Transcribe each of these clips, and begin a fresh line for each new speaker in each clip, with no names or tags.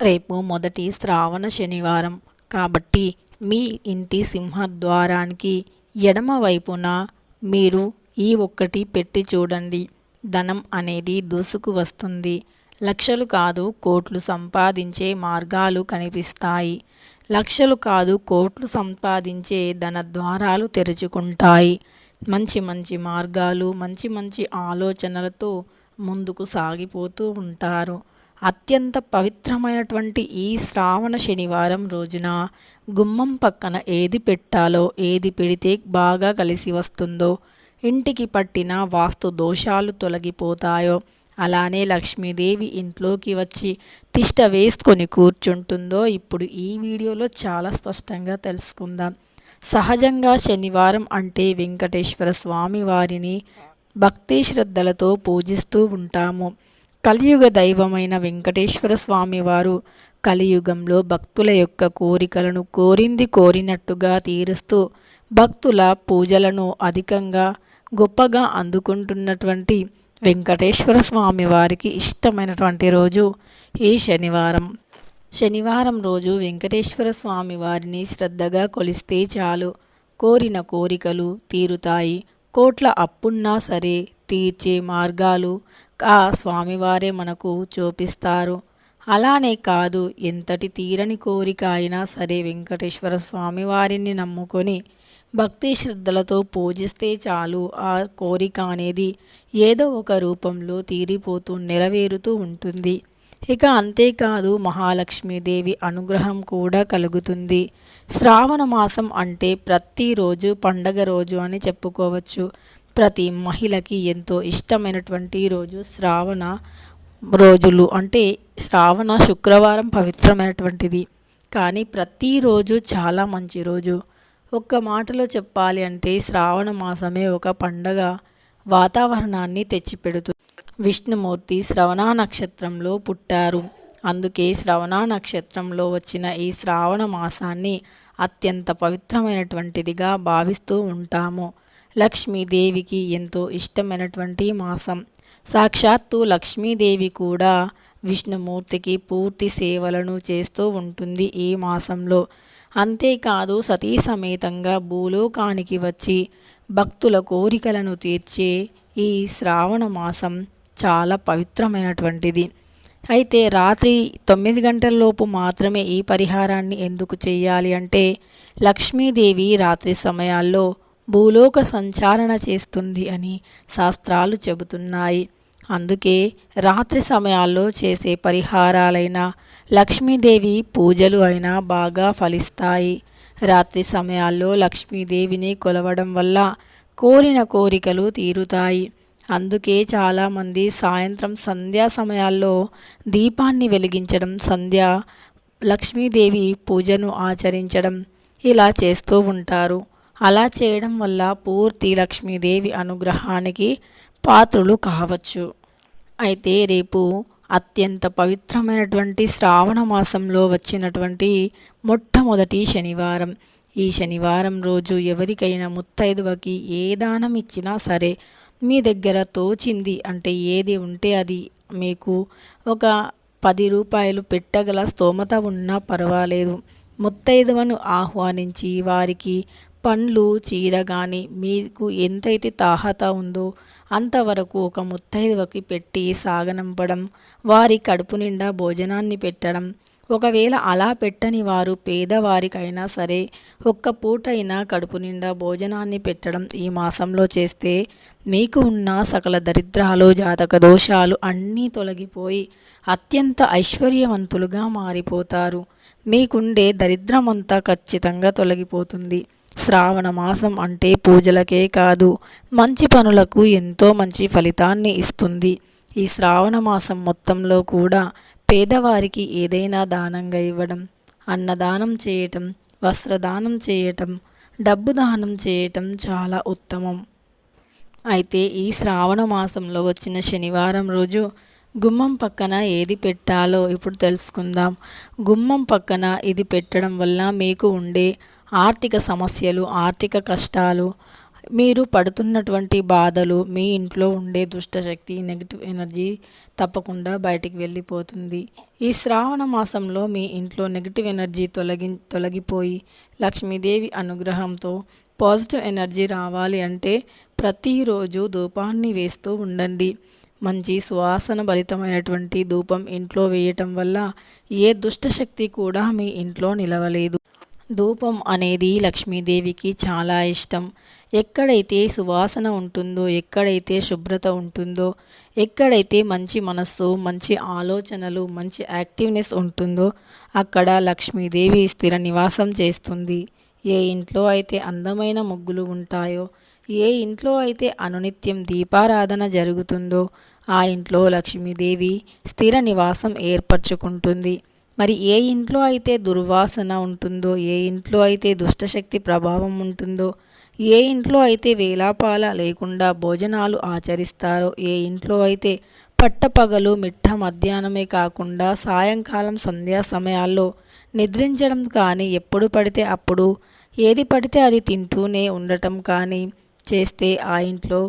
రేపు మొదటి శ్రావణ శనివారం కాబట్టి మీ ఇంటి సింహద్వారానికి ఎడమవైపున మీరు ఈ ఒక్కటి పెట్టి చూడండి. ధనం అనేది దూసుకు వస్తుంది. లక్షలు కాదు కోట్లు సంపాదించే మార్గాలు కనిపిస్తాయి. లక్షలు కాదు కోట్లు సంపాదించే ధన ద్వారాలు తెరుచుకుంటాయి. మంచి మంచి మార్గాలు మంచి మంచి ఆలోచనలతో ముందుకు సాగిపోతూ ఉంటారు. అత్యంత పవిత్రమైనటువంటి ఈ శ్రావణ శనివారం రోజున గుమ్మం పక్కన ఏది పెట్టాలో ఏది పెడితే బాగా కలిసి వస్తుందో ఇంటికి పట్టిన వాస్తు దోషాలు తొలగిపోతాయో అలానే లక్ష్మీదేవి ఇంట్లోకి వచ్చి తిష్ట వేసుకొని కూర్చుంటుందో ఇప్పుడు ఈ వీడియోలో చాలా స్పష్టంగా తెలుసుకుందాం. సహజంగా శనివారం అంటే వెంకటేశ్వర స్వామి వారిని భక్తి శ్రద్ధలతో పూజిస్తూ ఉంటాము. కలియుగ దైవమైన వెంకటేశ్వర స్వామివారు కలియుగంలో భక్తుల యొక్క కోరికలను కోరింది కోరినట్టుగా తీరుస్తూ భక్తుల పూజలను అధికంగా గొప్పగా అందుకుంటున్నటువంటి వెంకటేశ్వర స్వామి వారికి ఇష్టమైనటువంటి రోజు ఈ శనివారం. శనివారం రోజు వెంకటేశ్వర స్వామి వారిని శ్రద్ధగా కొలిస్తే చాలు. కోరిన కోరికలు తీరుతాయి. కోట్ల అప్పున్నా సరే తీర్చే మార్గాలు ఆ స్వామివారే మనకు చూపిస్తారు. అలానే కాదు ఎంతటి తీరని కోరిక అయినా సరే వెంకటేశ్వర స్వామి వారిని నమ్ముకొని భక్తి శ్రద్ధలతో పూజిస్తే చాలు. ఆ కోరిక అనేది ఏదో ఒక రూపంలో తీరిపోతూ నెరవేరుతూ ఉంటుంది. ఇక అంతేకాదు మహాలక్ష్మీదేవి అనుగ్రహం కూడా కలుగుతుంది. శ్రావణ మాసం అంటే ప్రతిరోజు పండగ రోజు అని చెప్పుకోవచ్చు. ప్రతి మహిళకి ఎంతో ఇష్టమైనటువంటి రోజు శ్రావణ రోజులు. అంటే శ్రావణ శుక్రవారం పవిత్రమైనటువంటిది. కానీ ప్రతిరోజు చాలా మంచి రోజు. ఒక్క మాటలో చెప్పాలి అంటే శ్రావణ మాసమే ఒక పండగ వాతావరణాన్ని తెచ్చిపెడుతుంది. విష్ణుమూర్తి శ్రవణ నక్షత్రంలో పుట్టారు. అందుకే శ్రవణ నక్షత్రంలో వచ్చిన ఈ శ్రావణ మాసాన్ని అత్యంత పవిత్రమైనటువంటిదిగా భావిస్తూ ఉంటాము. లక్ష్మీదేవికి ఎంతో ఇష్టమైనటువంటి మాసం. సాక్షాత్తు లక్ష్మీదేవి కూడా విష్ణుమూర్తికి పూర్తి సేవలను చేస్తూ ఉంటుంది ఈ మాసంలో. అంతేకాదు సతీ సమేతంగా భూలోకానికి వచ్చి భక్తుల కోరికలను తీర్చే ఈ శ్రావణ మాసం చాలా పవిత్రమైనటువంటిది. అయితే రాత్రి తొమ్మిది గంటలలోపు మాత్రమే ఈ పరిహారాన్ని ఎందుకు చేయాలి అంటే లక్ష్మీదేవి రాత్రి సమయాల్లో భూలోక సంచారణ చేస్తుంది అని శాస్త్రాలు చెబుతున్నాయి. అందుకే రాత్రి సమయాల్లో చేసే పరిహారాలైన లక్ష్మీదేవి పూజలు అయినా బాగా ఫలిస్తాయి. రాత్రి సమయాల్లో లక్ష్మీదేవిని కొలవడం వల్ల కోరిన కోరికలు తీరుతాయి. అందుకే చాలామంది సాయంత్రం సంధ్యా సమయాల్లో దీపాన్ని వెలిగించడం సంధ్య లక్ష్మీదేవి పూజను ఆచరించడం ఇలా చేస్తూ ఉంటారు. అలా చేయడం వల్ల పూర్తి లక్ష్మీదేవి అనుగ్రహానికి పాత్రులు కావచ్చు. అయితే రేపు అత్యంత పవిత్రమైనటువంటి శ్రావణ మాసంలో వచ్చినటువంటి మొట్టమొదటి శనివారం. ఈ శనివారం రోజు ఎవరికైనా ముత్తైదువకి ఏ దానం ఇచ్చినా సరే మీ దగ్గర తోచింది అంటే ఏది ఉంటే అది మీకు ఒక పది రూపాయలు పెట్టగల స్తోమత ఉన్నా పర్వాలేదు. ముత్తైదువను ఆహ్వానించి వారికి పండ్లు చీర కానీ మీకు ఎంతైతే తాహత ఉందో అంతవరకు ఒక ముత్తైదువకి పెట్టి సాగనంపడం వారి కడుపు నిండా భోజనాన్ని పెట్టడం. ఒకవేళ అలా పెట్టని వారు పేదవారికైనా సరే ఒక్క పూటైనా కడుపు నిండా భోజనాన్ని పెట్టడం ఈ మాసంలో చేస్తే మీకు ఉన్న సకల దరిద్రాలు జాతక దోషాలు అన్నీ తొలగిపోయి అత్యంత ఐశ్వర్యవంతులుగా మారిపోతారు. మీకుండే దరిద్రమంతా ఖచ్చితంగా తొలగిపోతుంది. శ్రావణ మాసం అంటే పూజలకే కాదు మంచి పనులకు ఎంతో మంచి ఫలితాన్ని ఇస్తుంది. ఈ శ్రావణ మాసం మొత్తంలో కూడా పేదవారికి ఏదైనా దానంగా ఇవ్వడం అన్నదానం చేయటం వస్త్రదానం చేయటం డబ్బు దానం చేయటం చాలా ఉత్తమం. అయితే ఈ శ్రావణ మాసంలో వచ్చిన శనివారం రోజు గుమ్మం పక్కన ఏది పెట్టాలో ఇప్పుడు తెలుసుకుందాం. గుమ్మం పక్కన ఇది పెట్టడం వల్ల మీకు ఉండే ఆర్థిక సమస్యలు ఆర్థిక కష్టాలు మీరు పడుతున్నటువంటి బాధలు మీ ఇంట్లో ఉండే దుష్టశక్తి నెగిటివ్ ఎనర్జీ తప్పకుండా బయటికి వెళ్ళిపోతుంది. ఈ శ్రావణ మాసంలో మీ ఇంట్లో నెగిటివ్ ఎనర్జీ తొలగి తొలగిపోయి లక్ష్మీదేవి అనుగ్రహంతో పాజిటివ్ ఎనర్జీ రావాలి అంటే ప్రతిరోజు ధూపాన్ని వేస్తూ ఉండండి. మంచి సువాసన భరితమైనటువంటి ధూపం ఇంట్లో వేయటం వల్ల ఏ దుష్టశక్తి కూడా మీ ఇంట్లో నిలవలేదు. ధూపం అనేది లక్ష్మీదేవికి చాలా ఇష్టం. ఎక్కడైతే సువాసన ఉంటుందో ఎక్కడైతే శుభ్రత ఉంటుందో ఎక్కడైతే మంచి మనస్సు మంచి ఆలోచనలు మంచి యాక్టివ్నెస్ ఉంటుందో అక్కడ లక్ష్మీదేవి స్థిర నివాసం చేస్తుంది. ఏ ఇంట్లో అయితే అందమైన ముగ్గులు ఉంటాయో ఏ ఇంట్లో అయితే అనునిత్యం దీపారాధన జరుగుతుందో ఆ ఇంట్లో లక్ష్మీదేవి స్థిర నివాసం ఏర్పరచుకుంటుంది. మరి ఏ ఇంట్లో అయితే దుర్వాసన ఉంటుందో ఏ ఇంట్లో అయితే దుష్టశక్తి ప్రభావం ఉంటుందో ఏ ఇంట్లో అయితే వేలాపాల లేకుండా భోజనాలు ఆచరిస్తారో ఏ ఇంట్లో అయితే పట్టపగలు మిట్ట మధ్యాహ్నమే కాకుండా సాయంకాలం సంధ్యా సమయాల్లో నిద్రించడం కానీ ఎప్పుడు పడితే అప్పుడు ఏది పడితే అది తింటూనే ఉండటం కానీ చేస్తే ఆ ఇంట్లో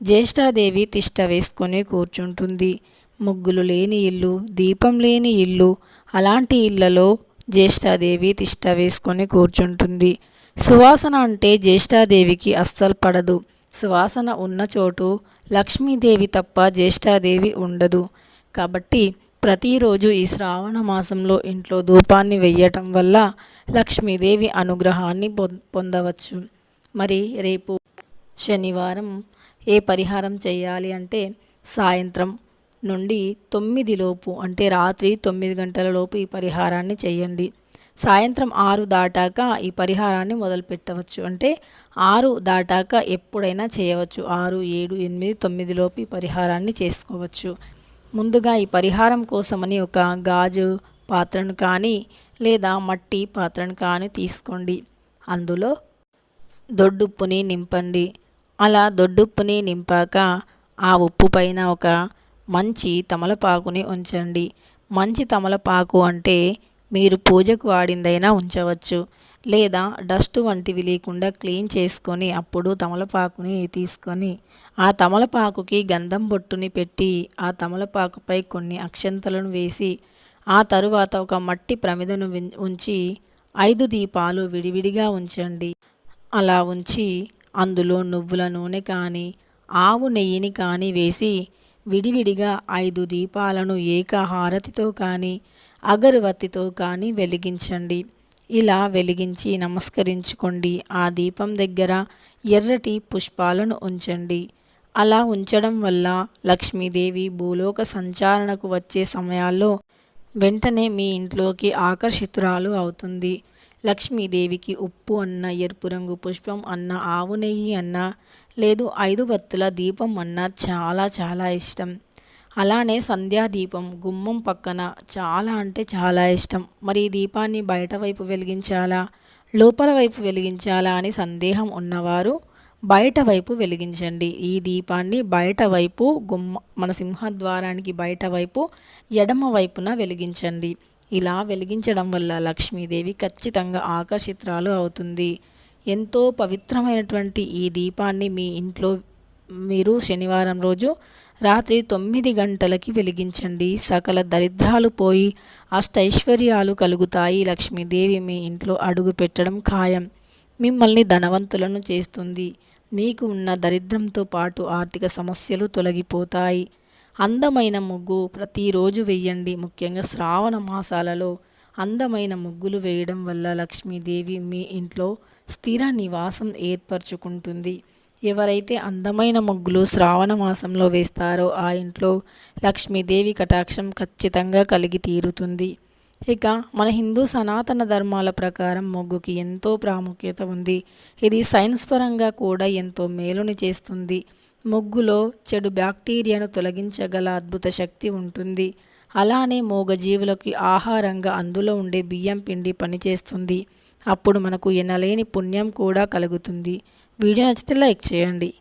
జ్యేష్ఠాదేవి తిష్ట వేసుకొని కూర్చుంటుంది. ముగ్గులు లేని ఇల్లు దీపం లేని ఇల్లు అలాంటి ఇళ్ళలో జ్యేష్ఠాదేవి తిష్ట వేసుకొని కూర్చుంటుంది. సువాసన అంటే జ్యేష్ఠాదేవికి అస్సలు పడదు. సువాసన ఉన్న చోటు లక్ష్మీదేవి తప్ప జ్యేష్ఠాదేవి ఉండదు. కాబట్టి ప్రతిరోజు ఈ శ్రావణ మాసంలో ఇంట్లో ధూపాన్ని వెయ్యటం వల్ల లక్ష్మీదేవి అనుగ్రహాన్ని పొందవచ్చు. మరి రేపు శనివారం ఏ పరిహారం చేయాలి అంటే సాయంత్రం నుండి తొమ్మిదిలోపు అంటే రాత్రి తొమ్మిది గంటల లోపు ఈ పరిహారాన్ని చేయండి. సాయంత్రం ఆరు దాటాక ఈ పరిహారాన్ని మొదలు పెట్టవచ్చు అంటే ఆరు దాటాక ఎప్పుడైనా చేయవచ్చు. ఆరు ఏడు ఎనిమిది తొమ్మిదిలోపు ఈ పరిహారాన్ని చేసుకోవచ్చు. ముందుగా ఈ పరిహారం కోసమని ఒక గాజు పాత్రను కానీ లేదా మట్టి పాత్రను కానీ తీసుకోండి. అందులో దొడ్డుప్పుని నింపండి. అలా దొడ్డుప్పుని నింపాక ఆ ఉప్పు పైన ఒక మంచి తమలపాకుని ఉంచండి. మంచి తమలపాకు అంటే మీరు పూజకు వాడిందైనా ఉంచవచ్చు. లేదా డస్ట్ వంటివి లేకుండా క్లీన్ చేసుకొని అప్పుడు తమలపాకుని తీసుకొని ఆ తమలపాకుకి గంధం బొట్టుని పెట్టి ఆ తమలపాకుపై కొన్ని అక్షంతలను వేసి ఆ తరువాత ఒక మట్టి ప్రమిదను ఉంచి ఐదు దీపాలు విడివిడిగా ఉంచండి. అలా ఉంచి అందులో నువ్వుల నూనె కానీ ఆవు నెయ్యిని కానీ వేసి విడివిడిగా ఐదు దీపాలను ఏకహారతితో కానీ అగరువత్తితో కానీ వెలిగించండి. ఇలా వెలిగించి నమస్కరించుకోండి. ఆ దీపం దగ్గర ఎర్రటి పుష్పాలను ఉంచండి. అలా ఉంచడం వల్ల లక్ష్మీదేవి భూలోక సంచారణకు వచ్చే సమయాల్లో వెంటనే మీ ఇంట్లోకి ఆకర్షితురాలు అవుతుంది. లక్ష్మీదేవికి ఉప్పు అన్న ఎరుపు రంగు పుష్పం అన్న ఆవు నెయ్యి అన్న లేదు ఐదు వత్తుల దీపం అన్న చాలా చాలా ఇష్టం. అలానే సంధ్యా దీపం గుమ్మం పక్కన చాలా అంటే చాలా ఇష్టం. మరి ఈ దీపాన్ని బయట వైపు వెలిగించాలా? లోపల వైపు వెలిగించాలా అని సందేహం ఉన్నవారు బయట వైపు వెలిగించండి. ఈ దీపాన్ని బయట వైపు గుమ్మ మన సింహద్వారానికి బయట వైపు ఎడమ వైపున వెలిగించండి. ఇలా వెలిగించడం వల్ల లక్ష్మీదేవి ఖచ్చితంగా ఆకర్షితురాలు అవుతుంది. ఎంతో పవిత్రమైనటువంటి ఈ దీపాన్ని మీ ఇంట్లో మీరు శనివారం రోజు రాత్రి తొమ్మిది గంటలకి వెలిగించండి. సకల దరిద్రాలు పోయి అష్టైశ్వర్యాలు కలుగుతాయి. లక్ష్మీదేవి మీ ఇంట్లో అడుగు పెట్టడం ఖాయం. మిమ్మల్ని ధనవంతులను చేస్తుంది. మీకు ఉన్న దరిద్రంతో పాటు ఆర్థిక సమస్యలు తొలగిపోతాయి. అందమైన ముగ్గు ప్రతిరోజు వెయ్యండి. ముఖ్యంగా శ్రావణ మాసాలలో అందమైన ముగ్గులు వేయడం వల్ల లక్ష్మీదేవి మీ ఇంట్లో స్థిర నివాసం ఏర్పరచుకుంటుంది. ఎవరైతే అందమైన ముగ్గులు శ్రావణ మాసంలో వేస్తారో ఆ ఇంట్లో లక్ష్మీదేవి కటాక్షం ఖచ్చితంగా కలిగి తీరుతుంది. ఇక మన హిందూ సనాతన ధర్మాల ప్రకారం ముగ్గుకి ఎంతో ప్రాముఖ్యత ఉంది. ఇది సైన్స్ పరంగా కూడా ఎంతో మేలుని చేస్తుంది. ముగ్గులో చెడు బ్యాక్టీరియాను తొలగించగల అద్భుత శక్తి ఉంటుంది. అలానే మూగజీవులకి ఆహారంగా అందులో ఉండే బియ్యం పిండి పనిచేస్తుంది. అప్పుడు మనకు ఎనలేని పుణ్యం కూడా కలుగుతుంది. వీడియో నచ్చితే లైక్ చేయండి.